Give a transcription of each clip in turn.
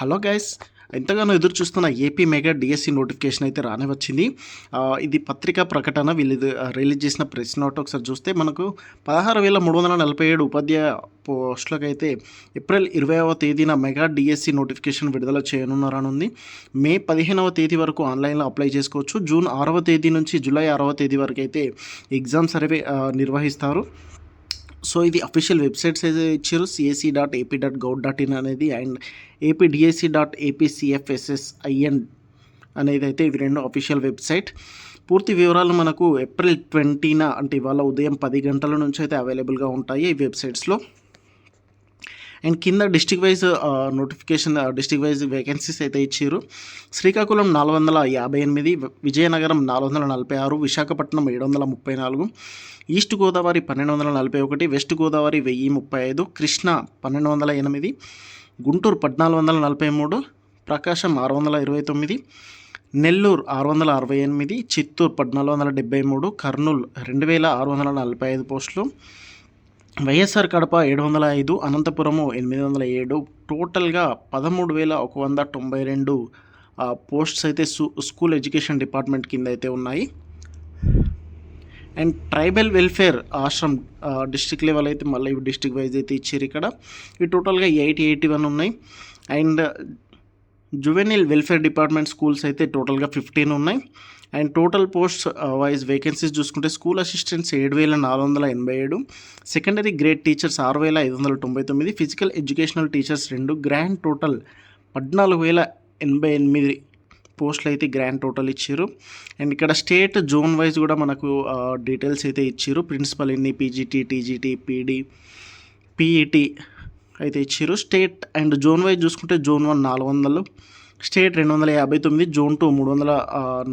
Hello guys ఎంతగానో ఎదురు చూస్తున్న ఏపీ మెగా డిఎస్సి నోటిఫికేషన్ అయితే రానే వచ్చింది. ఇది పత్రికా ప్రకటన వీళ్ళు రిలీజ్ చేసిన ప్రెస్ నోట్ ఒకసారి చూస్తే మనకు పదహారు వేల మూడు వందల నలభై ఏడు ఉపాధ్యాయ పోస్టులకు అయితే ఏప్రిల్ ఇరవైవ తేదీన మెగా డిఎస్సి నోటిఫికేషన్ విడుదల చేయనున్నారనుంది. మే పదిహేనవ తేదీ వరకు ఆన్లైన్లో అప్లై చేసుకోవచ్చు. జూన్ ఆరవ తేదీ నుంచి జూలై ఆరవ తేదీ వరకు అయితే ఎగ్జామ్ సర్వే నిర్వహిస్తారు. సో ఇది అఫీషియల్ వెబ్సైట్స్ అయితే ఇచ్చారు CSC dot AP dot gov dot in అనేది and AP DSC dot APCFSS in అనేది అయితే ఇవి రెండు అఫీషియల్ వెబ్సైట్ పూర్తి వివరాలు మనకు ఏప్రిల్ ట్వంటీన అంటే ఇవాళ ఉదయం పది గంటల నుంచి అయితే అవైలబుల్గా ఉంటాయి ఈ వెబ్సైట్స్లో అండ్ కింద district wise notification district wise vacancies అయితే ఇచ్చారు. శ్రీకాకుళం నాలుగు వందల యాభై ఎనిమిది విజయనగరం నాలుగు వందల నలభై ఆరు విశాఖపట్నం ఏడు వందల ముప్పై నాలుగు ఈస్ట్ గోదావరి పన్నెండు వందల నలభై ఒకటి వెస్ట్ గోదావరి వెయ్యి ముప్పై ఐదు కృష్ణ పన్నెండు వందల ఎనిమిది గుంటూరు పద్నాలుగు వందల నలభై మూడు ప్రకాశం ఆరు వందల ఇరవై తొమ్మిది నెల్లూరు ఆరు వందల అరవై ఎనిమిది చిత్తూరు పద్నాలుగు వందల డెబ్బై మూడు కర్నూలు రెండు వేల ఆరు వందల నలభై ఐదు పోస్టులు వైఎస్ఆర్ కడప ఏడు వందల ఐదు అనంతపురము ఎనిమిది వందల ఏడు టోటల్గా పదమూడు వేల ఒక వంద తొంభై రెండు పోస్ట్స్ అయితే స్కూల్ ఎడ్యుకేషన్ డిపార్ట్మెంట్ కింద అయితే ఉన్నాయి. And tribal welfare Ashram district level అయితే మళ్ళీ డిస్టిక్ వైజ్ అయితే ఇచ్చారు ఇక్కడ. ఈ టోటల్గా ఎయిటీ ఎయిటీ వన్ ఉన్నాయి. And juvenile welfare department schools అయితే టోటల్గా ఫిఫ్టీన్ ఉన్నాయి. And total post wise vacancies చూసుకుంటే స్కూల్ అసిస్టెంట్స్ ఏడు వేల నాలుగు వందల ఎనభై ఏడు సెకండరీ గ్రేడ్ టీచర్స్ ఆరు వేల ఐదు వందల తొంభై తొమ్మిది ఫిజికల్ ఎడ్యుకేషనల్ టీచర్స్ రెండు గ్రాండ్ టోటల్ పద్నాలుగు వేల ఎనభై ఎనిమిది పోస్టులు అయితే గ్రాండ్ టోటల్ ఇచ్చారు. అండ్ ఇక్కడ స్టేట్ జోన్ వైజ్ కూడా మనకు uh, డీటెయిల్స్ అయితే ఇచ్చారు. ప్రిన్సిపల్ ఎన్ని? పీజీటీ టీజీటీ పీడీ పీఈటీ అయితే ఇచ్చారు స్టేట్ అండ్ జోన్ వైజ్ చూసుకుంటే జోన్ వన్ నాలుగు వందలు స్టేట్ రెండు వందల యాభై తొమ్మిది జోన్ టూ మూడు వందల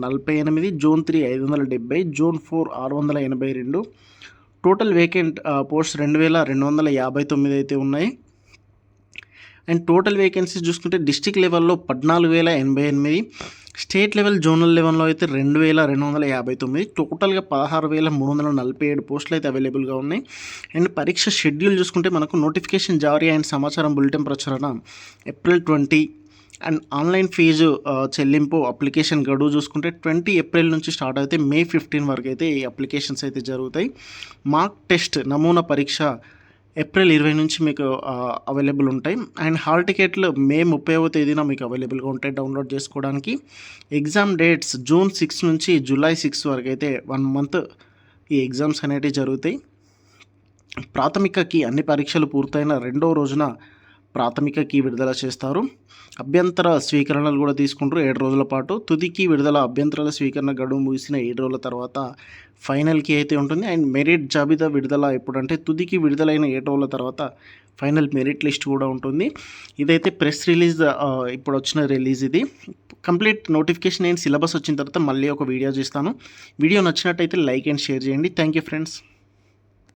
నలభై ఎనిమిది జోన్ త్రీ ఐదు వందల డెబ్బై జోన్ ఫోర్ ఆరు వందల ఎనభై రెండు. టోటల్ వేకెంట్ పోస్ట్ రెండు వేల రెండు వందల యాభై తొమ్మిది అయితే ఉన్నాయి. అండ్ టోటల్ వేకెన్సీస్ చూసుకుంటే డిస్టిక్ లెవెల్లో పద్నాలుగు వేల ఎనభై ఎనిమిది స్టేట్ లెవెల్ జోనల్ లెవెల్లో అయితే రెండు వేల రెండు వందల యాభై తొమ్మిది టోటల్గా పదహారు వేల మూడు వందల నలభై ఏడు పోస్టులు అయితే అవైలబుల్గా ఉన్నాయి. అండ్ పరీక్ష షెడ్యూల్ చూసుకుంటే మనకు నోటిఫికేషన్ జారీ అయిన సమాచారం బులెటిన్ ప్రచురణ April twenty and online fees చెల్లింపు అప్లికేషన్ గడువు చూసుకుంటే ట్వంటీ ఏప్రిల్ నుంచి స్టార్ట్ అయితే మే ఫిఫ్టీన్ వరకు అయితే ఈ అప్లికేషన్స్ అయితే జరుగుతాయి. మార్క్ టెస్ట్ నమూనా పరీక్ష ఏప్రిల్ ఇరవై నుంచి మీకు అవైలబుల్ ఉంటాయి. అండ్ హాల్ టికెట్లు మే ముప్పైవ తేదీన మీకు అవైలబుల్గా ఉంటాయి డౌన్లోడ్ చేసుకోవడానికి. ఎగ్జామ్ డేట్స్ జూన్ సిక్స్ నుంచి జూలై సిక్స్ వరకు అయితే వన్ మంత్ ఈ ఎగ్జామ్స్ అనేటివి జరుగుతాయి. ప్రాథమికకి అన్ని పరీక్షలు పూర్తయిన రెండో రోజున ప్రాథమికకి విడుదల చేస్తారు. అభ్యంతర స్వీకరణలు కూడా తీసుకుంటారు. ఏడు రోజుల పాటు తుదికి విడుదల అభ్యంతరాల స్వీకరణ గడువు ముగిసిన ఏడు రోజుల తర్వాత ఫైనల్కి అయితే ఉంటుంది. అండ్ మెరిట్ జాబితా విడుదల ఎప్పుడంటే తుదికి విడుదలైన ఏడు రోజుల తర్వాత ఫైనల్ మెరిట్ లిస్ట్ కూడా ఉంటుంది. ఇదైతే ప్రెస్ రిలీజ్ ఇప్పుడు వచ్చిన రిలీజ్ ఇది. కంప్లీట్ నోటిఫికేషన్ అండ్ సిలబస్ వచ్చిన తర్వాత మళ్ళీ ఒక వీడియో చేస్తాను. వీడియో నచ్చినట్టయితే లైక్ అండ్ షేర్ చేయండి. Thank you friends.